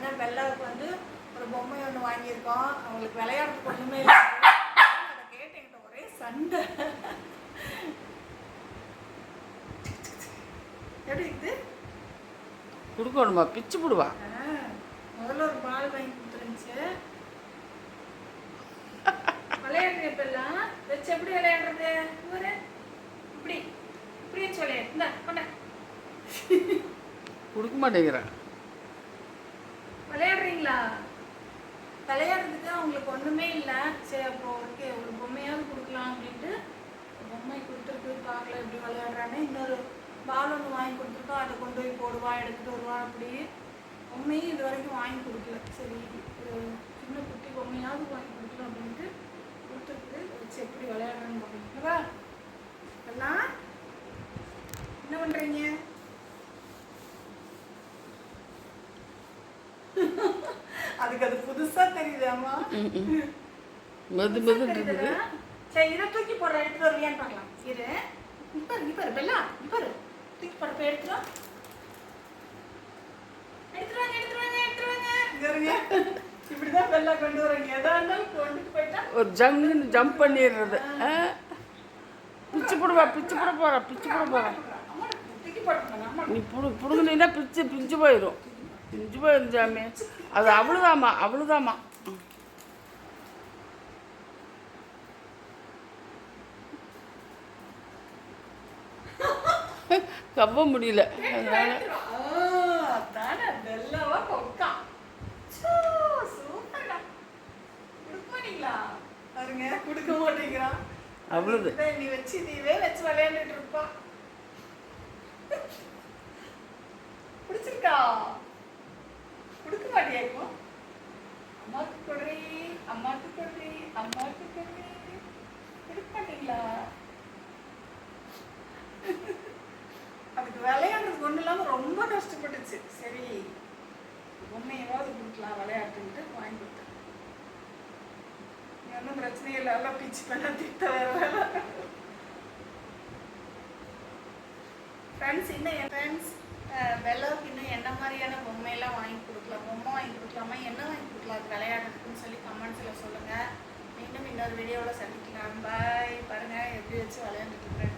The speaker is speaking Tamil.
பாருங்க பெல்லாவுக்கு வந்து ஒரு பொம்மை ஒன்று வாங்கியிருக்கோம். அவங்களுக்கு விளையாடுறதுக்கு ஒன்றுமே இல்லை. அதை கேட்டு என்கிட்ட ஒரே சண்டை. எப்படி இருக்குது கொடுக்கணுமா? பிச்சு போடுவா? முதல்ல ஒரு பால் வாங்கி கொடுத்துருந்துச்சு. விளையாடுறது இப்பெல்லாம் வச்சு எப்படி விளையாடுறது? ஒரு இப்படி. இப்படி விளையாடு இந்த கொண்ட. கொடுக்க மாட்டேங்கிறேன் விளையாடுறீங்களா விளையாடுறதுக்கு அவங்களுக்கு ஒன்றுமே இல்லை. சரி அப்போ ஓகே ஒரு பொம்மையாவது கொடுக்கலாம் அப்படின்ட்டு பொம்மை கொடுத்துருக்கு பார்க்கல எப்படி விளையாடுறான்னு இன்னொரு பால் ஒன்று வாங்கி கொடுத்துருக்கோம் அதை கொண்டு போய் போடுவா எடுத்துகிட்டு வருவா அப்படி பொம்மையும் இது வரைக்கும் வாங்கி கொடுக்கல. சரி சின்ன குட்டி பொம்மையாவது வாங்கி கொடுக்கலாம் அப்படின்ட்டு கொடுத்துருக்கு. வச்சு எப்படி விளையாடுறான்னு பார்க்கணுங்களா எல்லாம் என்ன பண்ணுறீங்க அதுக்கு அது புதுசா தெரியுதாமா. மெது மெது இருக்குது சரி இதை தூக்கி போடுற எடுத்துட்டு வருவியான்னு பார்க்கலாம். இரு. இப்ப இப்ப பெல்லா. இப்ப தூக்கி போடுறப்ப எடுத்துரும் எடுத்துருவாங்க எடுத்துருவாங்க எடுத்துருவாங்க இங்க இப்படிதான் பெல்லா கொண்டு வராங்க. எதா இருந்தாலும் கொண்டு போயிட்டா. ஒரு ஜங்குன்னு ஜம்ப் பண்ணிடுறது? பிச்சு போடுவா பிச்சு போட போறா பிச்சு போட போறா. நீ புடு புடுங்குனீங்கன்னா பிச்சு பிஞ்சு போயிடும் பிஞ்சு போயிடும் சாமி அது அவ்வளோதாம்மா அவ்வளோதாம்மா கவ்வ முடியல. அதனால கொடுக்க பாருங்க மாட்டேங்கிறான் அவ்வளவு நீ வச்சு நீவே வச்சு விளையாண்டுட்டு இருப்பா பிடிச்சிருக்கா கொடுக்க மாட்டியா இப்போ அம்மாக்கு கொடுறி அம்மாக்கு கொடுறி அம்மாக்கு கொடுறி கொடுக்க அதுக்கு விளையாடுறதுக்கு ஒன்றும் இல்லாமல் ரொம்ப கஷ்டப்பட்டுச்சு சரி பொம்மையாவது கொடுக்கலாம் விளையாட்டுன்ட்டு வாங்கி கொடுத்தேன் நீ ஒன்றும் பிரச்சனை இல்லை எல்லாம் பிச்சு பண்ண திட்ட வேற வேலை ஃப்ரெண்ட்ஸ் இன்னும் என் ஃப்ரெண்ட்ஸ் வெள்ளவுக்கு இன்னும் என்ன மாதிரியான பொம்மையெல்லாம் வாங்கி கொடுக்கலாம் மறக்காமல் என்ன வாங்கி கொடுக்கலாம் அது விளையாடுறதுக்குன்னு சொல்லி கமெண்ட்ஸில் சொல்லுங்கள் மீண்டும் இன்னொரு வீடியோவில் சந்திக்கலாம். பாய் பாருங்கள் எப்படி வச்சு விளையாண்டுட்டு இருக்கிறேன்